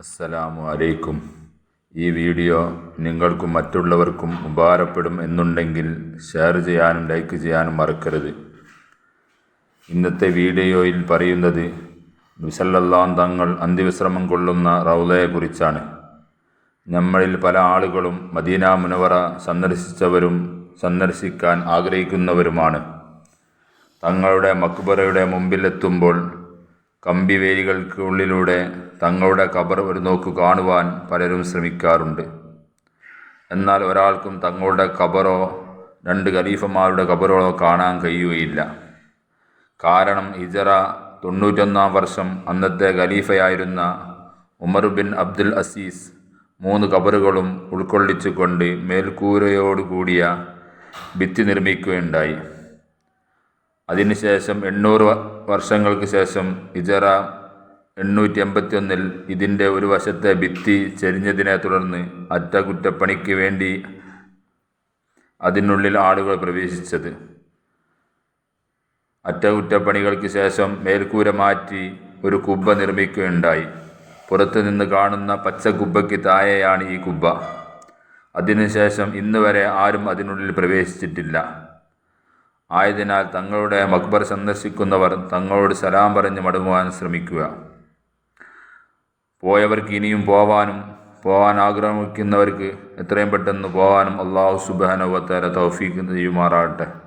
അസ്സലാമു അലൈക്കും. ഈ വീഡിയോ നിങ്ങൾക്കും മറ്റുള്ളവർക്കും ഉപകാരപ്പെടും എന്നുണ്ടെങ്കിൽ ഷെയർ ചെയ്യാനും ലൈക്ക് ചെയ്യാനും മറക്കരുത്. ഇന്നത്തെ വീഡിയോയിൽ പറയുന്നത് വിസല്ലല്ലാൻ തങ്ങൾ അന്ത്യവിശ്രമം കൊള്ളുന്ന റൗലയെക്കുറിച്ചാണ് നമ്മളിൽ പല ആളുകളും മദീന മുനവറ സന്ദർശിച്ചവരും സന്ദർശിക്കാൻ ആഗ്രഹിക്കുന്നവരുമാണ്. തങ്ങളുടെ മക്ബറയുടെ മുമ്പിലെത്തുമ്പോൾ കമ്പിവേലികൾക്കുള്ളിലൂടെ തങ്ങളുടെ ഖബർ ഒരു നോക്കു കാണുവാൻ പലരും ശ്രമിക്കാറുണ്ട്. എന്നാൽ ഒരാൾക്കും തങ്ങളുടെ ഖബറോ രണ്ട് ഖലീഫമാരുടെ ഖബറുകളോ കാണാൻ കഴിയുകയില്ല. കാരണം ഇജറ തൊണ്ണൂറ്റൊന്നാം വർഷം അന്നത്തെ ഖലീഫയായിരുന്ന ഉമർ ബിൻ അബ്ദുൽ അസീസ് മൂന്ന് ഖബറുകളും ഉൾക്കൊള്ളിച്ചുകൊണ്ട് മേൽക്കൂരയോടുകൂടിയ ഭിത്തി നിർമ്മിക്കുകയുണ്ടായി. അതിനുശേഷം എണ്ണൂറ് വർഷങ്ങൾക്ക് ശേഷം ഇജറ എണ്ണൂറ്റി എൺപത്തിയൊന്നിൽ ഇതിന്റെ ഒരു വശത്തെ ഭിത്തി ചെരിഞ്ഞതിനെ തുടർന്ന് അറ്റകുറ്റപ്പണിക്ക് വേണ്ടി അതിനുള്ളിൽ ആളുകൾ പ്രവേശിച്ചത്. അറ്റകുറ്റപ്പണികൾക്ക് ശേഷം മേൽക്കൂര മാറ്റി ഒരു കുബ്ബ നിർമ്മിക്കുകയുണ്ടായി. പുറത്തു നിന്ന് കാണുന്ന പച്ച കുബ്ബയ്ക്ക് താഴെയാണ് ഈ കുബ്ബ. അതിനുശേഷം ഇന്ന് വരെ ആരും അതിനുള്ളിൽ പ്രവേശിച്ചിട്ടില്ല. ആയതിനാൽ തങ്ങളുടെ മക്ബർ സന്ദർശിക്കുന്നവർ തങ്ങളോട് സലാം പറഞ്ഞ് മടങ്ങുവാൻ ശ്രമിക്കുക. പോയവർക്ക് ഇനിയും പോവാനും പോകാൻ ആഗ്രഹിക്കുന്നവർക്ക് എത്രയും പെട്ടെന്ന് പോകാനും അള്ളാഹു സുബാനുവത്തേരെ തൗഫീഖ് ചെയ്യുമാറാകട്ടെ